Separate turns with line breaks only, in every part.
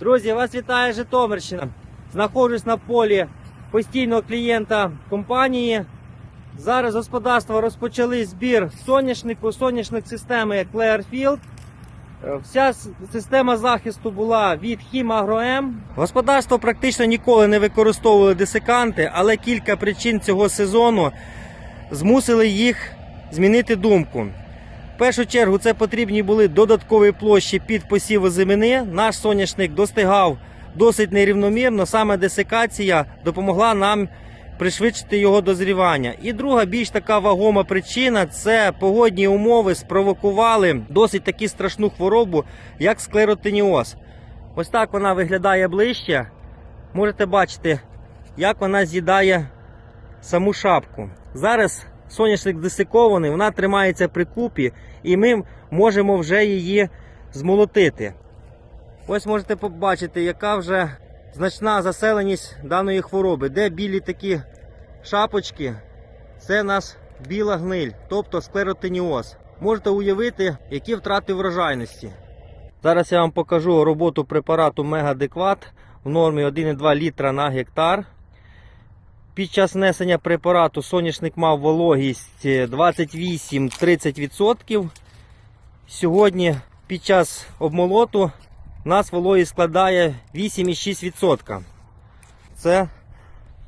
Друзі, вас вітає Житомирщина. Знаходжусь на полі постійного клієнта компанії. Зараз господарство розпочали збір соняшнику, соняшник системи Clearfield. Е, Вся система захисту була від Хімагроем. Господарство практично ніколи не використовували десиканти, але кілька причин цього сезону змусили їх змінити думку. В першу чергу це потрібні були додаткові площі під посів озимини. Наш соняшник достигав досить нерівномірно. Саме десикація допомогла нам пришвидшити його дозрівання. І друга більш така вагома причина це погодні умови спровокували досить таки страшну хворобу, як склеротиніоз. Ось так вона виглядає ближче. Можете бачити, як вона з'їдає саму шапку. Зараз соняшник десикований, вона тримається при купі, і ми можемо вже її змолотити. Ось можете побачити, яка вже значна заселеність даної хвороби. Де білі такі шапочки, це у нас біла гниль, тобто склеротиніоз. Можете уявити, які втрати врожайності. Зараз я вам покажу роботу препарату Мегадекват в нормі 1,2 літра на гектар. Під час внесення препарату соняшник мав вологість е, 28-30%. Сьогодні під час обмолоту у нас вологість складає 8,6%. Це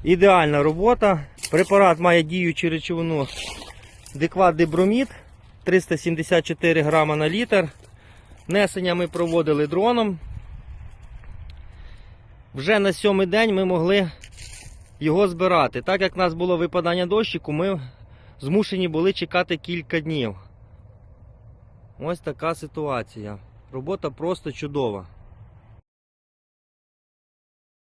ідеальна робота. Препарат має діючу речовину Декват Дебромід 374 грама на літр. Внесення ми проводили дроном. Вже на сьомий день ми могли його збирати. Так як в нас було випадання дощику, ми змушені були чекати кілька днів. Ось така ситуація. Робота просто чудова.